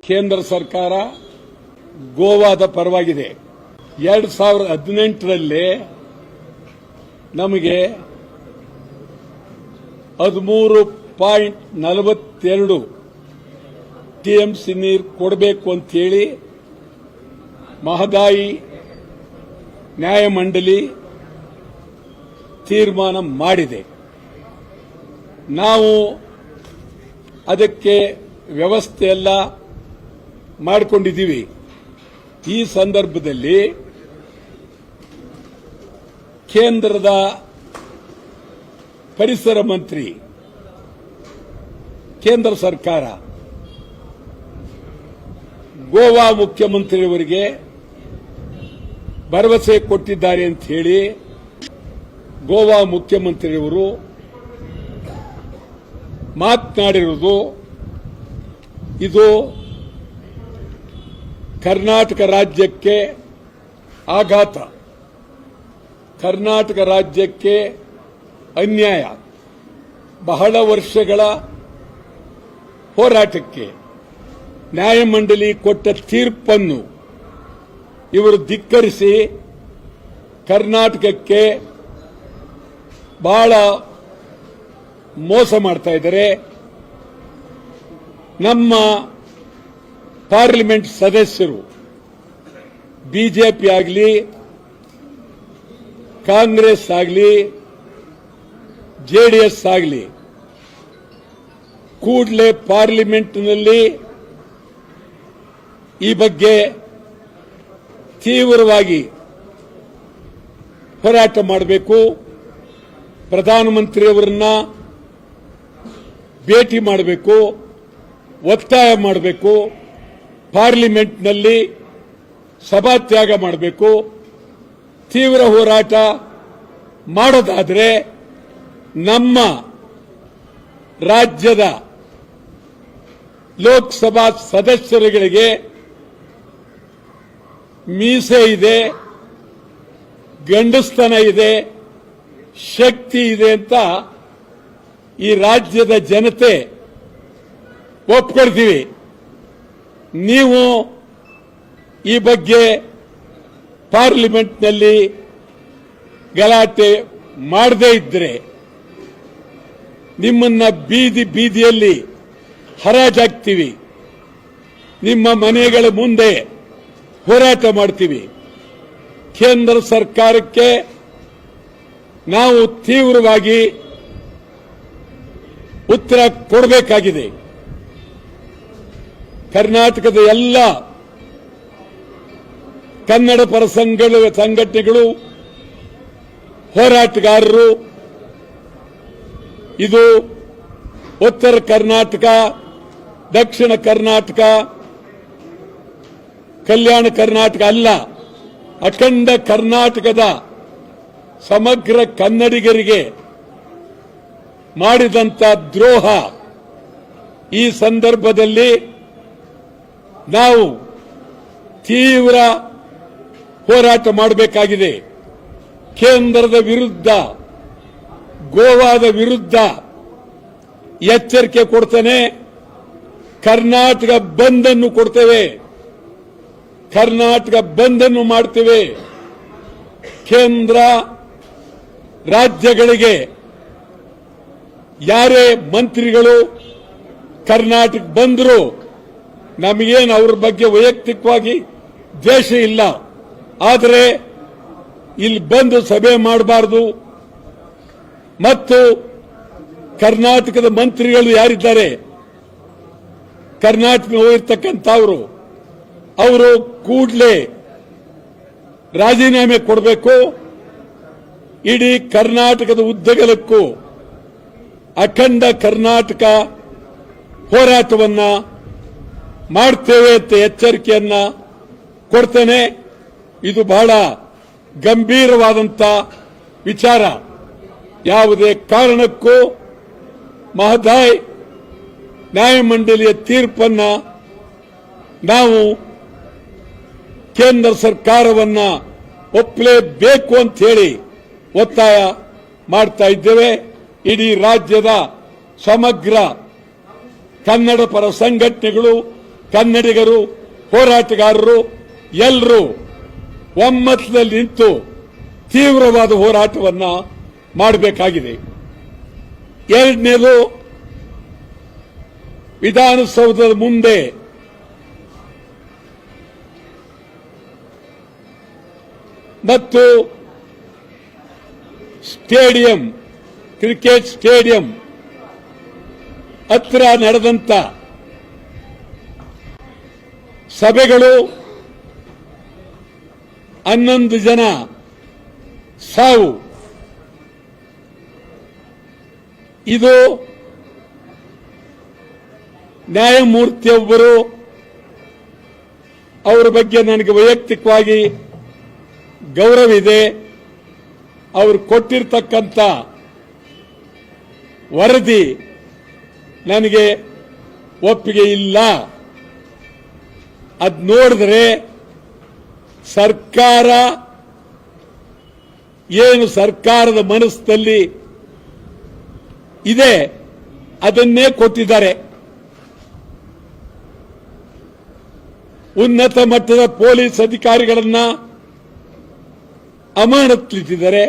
ಕೇಂದ್ರ ಸರ್ಕಾರ ಗೋವಾದ ಪರವಾಗಿದೆ. ಎರಡ್ ಸಾವಿರದ ಹದಿನೆಂಟರಲ್ಲಿ ನಮಗೆ ಹದಿಮೂರು ಪಾಯಿಂಟ್ ನಲವತ್ತೆರಡು ಟಿಎಂಸಿ ನೀರು ಕೊಡಬೇಕು ಅಂತೇಳಿ ಮಹದಾಯಿ ನ್ಯಾಯಮಂಡಳಿ ತೀರ್ಮಾನ ಮಾಡಿದೆ. ನಾವು ಅದಕ್ಕೆ ವ್ಯವಸ್ಥೆ ಎಲ್ಲ ಮಾಡಿಕೊಂಡಿದ್ದೀವಿ. ಈ ಸಂದರ್ಭದಲ್ಲಿ ಕೇಂದ್ರದ ಪರಿಸರ ಮಂತ್ರಿ, ಕೇಂದ್ರ ಸರ್ಕಾರ, ಗೋವಾ ಮುಖ್ಯಮಂತ್ರಿಯವರಿಗೆ ಭರವಸೆ ಕೊಟ್ಟಿದ್ದಾರೆ ಅಂತ ಹೇಳಿ ಗೋವಾ ಮುಖ್ಯಮಂತ್ರಿಯವರು ಮಾತನಾಡಿರುವುದು ಇದು ಕರ್ನಾಟಕ ರಾಜ್ಯಕ್ಕೆ ಆಘಾತ. ಕರ್ನಾಟಕ ರಾಜ್ಯಕ್ಕೆ ಅನ್ಯಾಯ. ಬಹಳ ವರ್ಷಗಳ ಹೋರಾಟಕ್ಕೆ ನ್ಯಾಯಮಂಡಳಿ ಕೊಟ್ಟ ತೀರ್ಪನ್ನು ಇವರು ಧಿಕ್ಕರಿಸಿ ಕರ್ನಾಟಕಕ್ಕೆ ಬಹಳ ಮೋಸ ಮಾಡ್ತಾ ಇದ್ದಾರೆ. ನಮ್ಮ ಪಾರ್ಲಿಮೆಂಟ್ ಸದಸ್ಯರು, ಬಿಜೆಪಿ ಆಗಲಿ, ಕಾಂಗ್ರೆಸ್ ಆಗಲಿ ಜೆಡಿಎಸ್ ಆಗಲಿ, ಕೂಡಲೇ ಪಾರ್ಲಿಮೆಂಟ್ನಲ್ಲಿ ಈ ಬಗ್ಗೆ ತೀವ್ರವಾಗಿ ಹೋರಾಟ ಮಾಡಬೇಕು. ಪ್ರಧಾನಮಂತ್ರಿಯವರನ್ನ ಭೇಟಿ ಮಾಡಬೇಕು, ಒತ್ತಾಯ ಮಾಡಬೇಕು, ಪಾರ್ಲಿಮೆಂಟ್ನಲ್ಲಿ ಸಭಾತ್ಯಾಗ ಮಾಡಬೇಕು. ತೀವ್ರ ಹೋರಾಟ ಮಾಡೋದಾದರೆ ನಮ್ಮ ರಾಜ್ಯದ ಲೋಕಸಭಾ ಸದಸ್ಯರುಗಳಿಗೆ ಮೀಸೆ ಇದೆ, ಗಂಡಸ್ತನ ಇದೆ, ಶಕ್ತಿ ಇದೆ ಅಂತ ಈ ರಾಜ್ಯದ ಜನತೆ ಒಪ್ಕೊಳ್ತೀವಿ. ನೀವು ಈ ಬಗ್ಗೆ ಪಾರ್ಲಿಮೆಂಟ್ನಲ್ಲಿ ಗಲಾಟೆ ಮಾಡದೇ ಇದ್ರೆ ನಿಮ್ಮನ್ನ ಬೀದಿ ಬೀದಿಯಲ್ಲಿ ಹರಾಜಾಗ್ತೀವಿ. ನಿಮ್ಮ ಮನೆಗಳ ಮುಂದೆ ಹೋರಾಟ ಮಾಡ್ತೀವಿ. ಕೇಂದ್ರ ಸರ್ಕಾರಕ್ಕೆ ನಾವು ತೀವ್ರವಾಗಿ ಉತ್ತರ ಕೊಡಬೇಕಾಗಿದೆ. ಕರ್ನಾಟಕದ ಎಲ್ಲ ಕನ್ನಡ ಪರ ಸಂಘಟನೆಗಳು, ಹೋರಾಟಗಾರರು, ಇದು ಉತ್ತರ ಕರ್ನಾಟಕ, ದಕ್ಷಿಣ ಕರ್ನಾಟಕ, ಕಲ್ಯಾಣ ಕರ್ನಾಟಕ ಅಲ್ಲ, ಅಖಂಡ ಕರ್ನಾಟಕದ ಸಮಗ್ರ ಕನ್ನಡಿಗರಿಗೆ ಮಾಡಿದಂತ ದ್ರೋಹ ಈ ಸಂದರ್ಭದಲ್ಲಿ ನಾವು ತೀವ್ರ ಹೋರಾಟ ಮಾಡಬೇಕಾಗಿದೆ. ಕೇಂದ್ರದ ವಿರುದ್ಧ, ಗೋವಾದ ವಿರುದ್ಧ ಎಚ್ಚರಿಕೆ ಕೊಡ್ತೇನೆ. ಕರ್ನಾಟಕ ಬಂದ್ ಅನ್ನು ಕೊಡ್ತೇವೆ. ಕರ್ನಾಟಕ ಬಂದ್ ಅನ್ನು ಮಾಡ್ತೇವೆ. ಕೇಂದ್ರ ರಾಜ್ಯಗಳಿಗೆ ಯಾರೇ ಮಂತ್ರಿಗಳು ಕರ್ನಾಟಕ ಬಂದರು ನಮಗೇನು ಅವ್ರ ಬಗ್ಗೆ ವೈಯಕ್ತಿಕವಾಗಿ ದ್ವೇಷ ಇಲ್ಲ. ಆದರೆ ಇಲ್ಲಿ ಬಂದು ಸಭೆ ಮಾಡಬಾರದು. ಮತ್ತು ಕರ್ನಾಟಕದ ಮಂತ್ರಿಗಳು ಯಾರಿದ್ದಾರೆ? ಕರ್ನಾಟಕ ಹೋಗಿರ್ತಕ್ಕಂಥವರು. ಅವರು ಕೂಡಲೇ ರಾಜೀನಾಮೆ ಕೊಡಬೇಕು. ಇಡೀ ಕರ್ನಾಟಕದ ಉದ್ದಗಲಕ್ಕೂ ಅಖಂಡ ಕರ್ನಾಟಕ ಹೋರಾಟವನ್ನ ಮಾಡ್ತೇವೆ ಅಂತ ಎಚ್ಚರಿಕೆಯನ್ನ ಕೊಡ್ತೇನೆ. ಇದು ಬಹಳ ಗಂಭೀರವಾದಂತ ವಿಚಾರ. ಯಾವುದೇ ಕಾರಣಕ್ಕೂ ಮಹದಾಯ್ ನ್ಯಾಯಮಂಡಳಿಯ ತೀರ್ಪನ್ನ ನಾವು ಕೇಂದ್ರ ಸರ್ಕಾರವನ್ನ ಒಪ್ಪಲೇಬೇಕು ಅಂತ ಹೇಳಿ ಒತ್ತಾಯ ಮಾಡ್ತಾ ಇದ್ದೇವೆ. ಇಡೀ ರಾಜ್ಯದ ಸಮಗ್ರ ಕನ್ನಡ ಪರ ಸಂಘಟನೆಗಳು, ಕನ್ನಡಿಗರು, ಹೋರಾಟಗಾರರು ಎಲ್ಲರೂ ಒಮ್ಮತದಲ್ಲಿ ನಿಂತು ತೀವ್ರವಾದ ಹೋರಾಟವನ್ನ ಮಾಡಬೇಕಾಗಿದೆ. ಎರಡನೇದು, ವಿಧಾನಸೌಧದ ಮುಂದೆ ಮತ್ತು ಸ್ಟೇಡಿಯಂ ಕ್ರಿಕೆಟ್ ಸ್ಟೇಡಿಯಂ ಹತ್ರ ನಡೆದಂತ ಸಭೆಗಳು ಹನ್ನೊಂದು ಜನ ಸಾವು. ಇದು ನ್ಯಾಯಮೂರ್ತಿಯೊಬ್ಬರು ಅವರ ಬಗ್ಗೆ ನನಗೆ ವೈಯಕ್ತಿಕವಾಗಿ ಗೌರವ ಇದೆ. ಅವರು ಕೊಟ್ಟಿರ್ತಕ್ಕಂಥ ವರದಿ ನನಗೆ ಒಪ್ಪಿಗೆ ಇಲ್ಲ. ಅದ್ ನೋಡಿದ್ರೆ ಸರ್ಕಾರ ಏನು ಸರ್ಕಾರದ ಮನಸ್ಸಲ್ಲಿ ಇದೆ, ಅದನ್ನೇ ಕೊಟ್ಟಿದ್ದಾರೆ. ಉನ್ನತ ಮಟ್ಟದ ಪೊಲೀಸ್ ಅಧಿಕಾರಿಗಳನ್ನ ಅಮಾನತ್ಲಿಟ್ಟಿದ್ದಾರೆ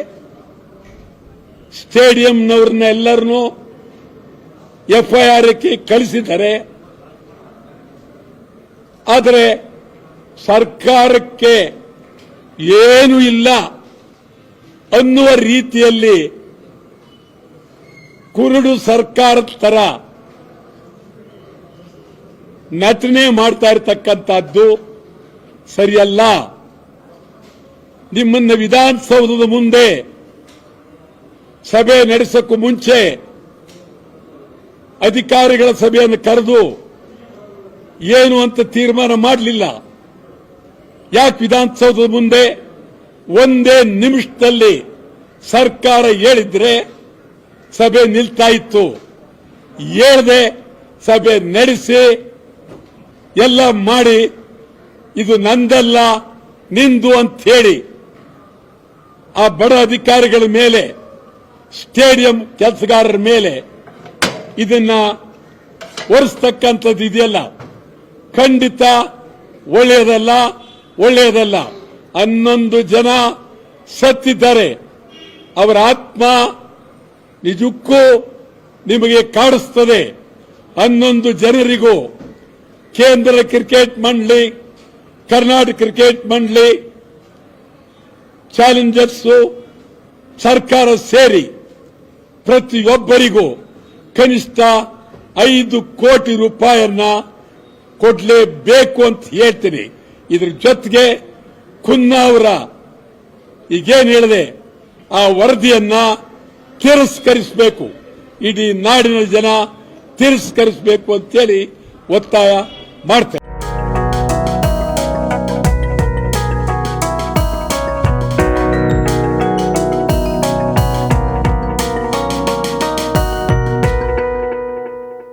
ಸ್ಟೇಡಿಯಂನವ್ರನ್ನ ಎಲ್ಲರನ್ನೂ ಕ್ಕೆ ಕಳಿಸಿದ್ದಾರೆ. ಆದರೆ ಸರ್ಕಾರಕ್ಕೆ ಏನು ಇಲ್ಲ ಅನ್ನುವ ರೀತಿಯಲ್ಲಿ ಕುರುಡು ಸರ್ಕಾರದ ತರ ನಟನೆ ಮಾಡ್ತಾ ಇರತಕ್ಕಂಥದ್ದು ಸರಿಯಲ್ಲ. ನಿಮ್ಮನ್ನ ವಿಧಾನಸೌಧದ ಮುಂದೆ ಸಭೆ ನಡೆಸಕ್ಕೂ ಮುಂಚೆ ಅಧಿಕಾರಿಗಳ ಸಭೆಯನ್ನು ಕರೆದು ಏನು ಅಂತ ತೀರ್ಮಾನ ಮಾಡಲಿಲ್ಲ. ಯಾಕೆ ವಿಧಾನಸೌಧದ ಮುಂದೆ ಒಂದೇ ನಿಮಿಷದಲ್ಲಿ ಸರ್ಕಾರ ಹೇಳಿದ್ರೆ ಸಭೆ ನಿಲ್ತಾ ಇತ್ತು. ಹೇಳದೆ ಸಭೆ ನಡೆಸಿ ಎಲ್ಲ ಮಾಡಿ ಇದು ನಂದಲ್ಲ, ನಿಂದು ಅಂತ ಹೇಳಿ ಆ ಬಡ ಅಧಿಕಾರಿಗಳ ಮೇಲೆ ಸ್ಟೇಡಿಯಂ ಕೆಲಸಗಾರರ ಮೇಲೆ ಇದನ್ನ ಒರೆಸ್ತಕ್ಕಂಥದ್ದು ಇದೆಯಲ್ಲ. ಖಂಡಿತ ಒಳ್ಳೆಯದಲ್ಲ ಒಳ್ಳೆಯದಲ್ಲ. ಹನ್ನೊಂದು ಜನ ಸತ್ತಿದ್ದಾರೆ. ಅವರ ಆತ್ಮ ನಿಜಕ್ಕೂ ನಿಮಗೆ ಕಾಡಿಸ್ತದೆ ಹನ್ನೊಂದು ಜನರಿಗೂ ಕೇಂದ್ರ ಕ್ರಿಕೆಟ್ ಮಂಡಳಿ, ಕರ್ನಾಟಕ ಕ್ರಿಕೆಟ್ ಮಂಡಳಿ, ಚಾಲೆಂಜರ್ಸ್ ಸರ್ಕಾರ ಸೇರಿ ಪ್ರತಿಯೊಬ್ಬರಿಗೂ ಕನಿಷ್ಠ ಐದು ಕೋಟಿ ರೂಪಾಯಿಯನ್ನ ಕೊಡಲೇಬೇಕು ಅಂತ ಹೇಳ್ತೀನಿ. ಇದ್ರ ಜೊತೆಗೆ ಕುನ್ನಾವರ ಈಗೇನು ಹೇಳಿದೆ, ಆ ವರದಿಯನ್ನ ತಿರಸ್ಕರಿಸಬೇಕು. ಇಡೀ ನಾಡಿನ ಜನ ತಿರಸ್ಕರಿಸಬೇಕು ಅಂತೇಳಿ ಒತ್ತಾಯ ಮಾಡ್ತಾರೆ